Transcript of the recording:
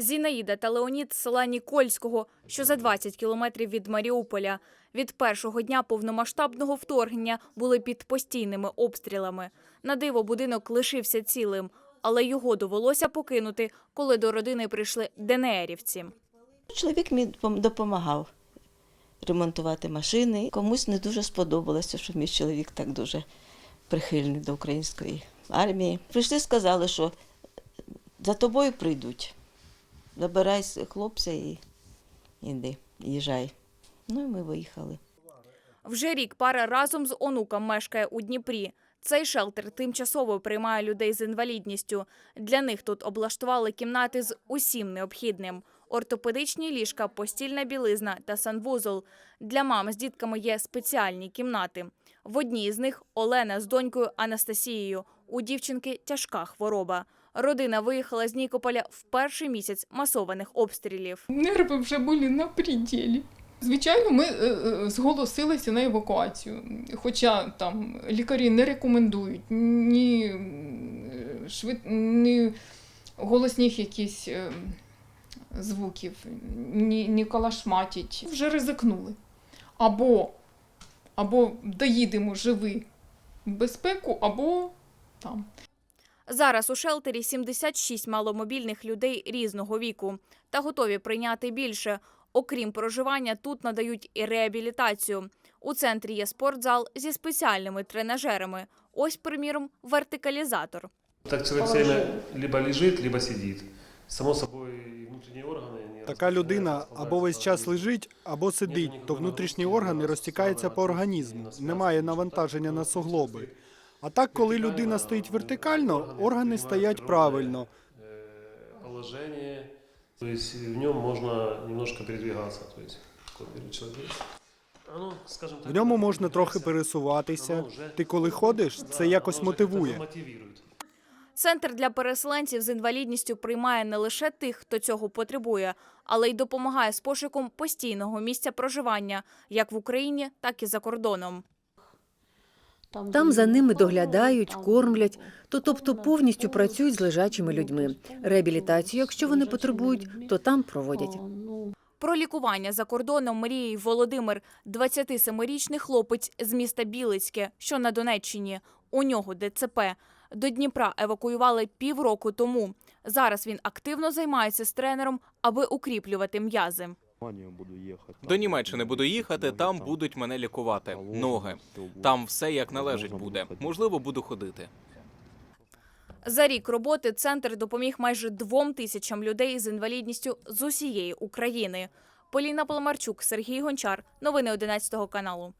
Зінаїда та Леонід з села Нікольського, що за 20 кілометрів від Маріуполя. Від першого дня повномасштабного вторгнення були під постійними обстрілами. На диво будинок лишився цілим, але його довелося покинути, коли до родини прийшли ДНРівці. Чоловік пом- допомагав ремонтувати машини. Комусь не дуже сподобалося, що мій чоловік так дуже прихильний до української армії. Прийшли, сказали, що за тобою прийдуть. Забирай хлопця і іди, їжджай. Ну і ми виїхали. Вже рік пара разом з онуком мешкає у Дніпрі. Цей шелтер тимчасово приймає людей з інвалідністю. Для них тут облаштували кімнати з усім необхідним: ортопедичні ліжка, постільна білизна та санвузол. Для мам з дітками є спеціальні кімнати. В одній з них Олена з донькою Анастасією. У дівчинки тяжка хвороба. Родина виїхала з Нікополя в перший місяць масованих обстрілів. Нерви вже були на пределі. Звичайно, ми е, е, зголосилися на евакуацію. Хоча там лікарі не рекомендують ні, швид... ні голосних якісь е, звуків, ні, ні калашматять. Вже ризикнули. Або, або доїдемо живі в безпеку, або там. Зараз у шелтері 76 маломобільних людей різного віку та готові прийняти більше. Окрім проживання, тут надають і реабілітацію. У центрі є спортзал зі спеціальними тренажерами. Ось, приміром, вертикалізатор. Так все время либо лежит, либо сидит. Само собой, внутренние органы... они Така людина або весь час лежить, або сидить, то внутрішні органи розтікаються по організму, немає навантаження на суглоби. А так, коли людина стоїть вертикально, органи стоять правильно. Положение, в нем можно немножко передвигаться, то есть такой первый человек. А ну, В ньому можна трохи пересуватися. Ти коли ходиш, це якось мотивує. Центр для переселенців з інвалідністю приймає не лише тих, хто цього потребує, але й допомагає з пошуком постійного місця проживання як в Україні, так і за кордоном. Там за ними доглядають, кормлять, то тобто повністю працюють з лежачими людьми. Реабілітацію, якщо вони потребують, то там проводять. Про лікування за кордоном мріє Володимир, 27-річний хлопець з міста Білицьке, що на Донеччині. У нього ДЦП. До Дніпра евакуювали півроку тому. Зараз він активно займається з тренером, аби укріплювати м'язи. До Німеччини буду їхати, там будуть мене лікувати. Ноги. Там все як належить буде. Можливо, буду ходити. За рік роботи центр допоміг майже двом тисячам людей з інвалідністю з усієї України. Поліна Поломарчук, Сергій Гончар. Новини 11 каналу.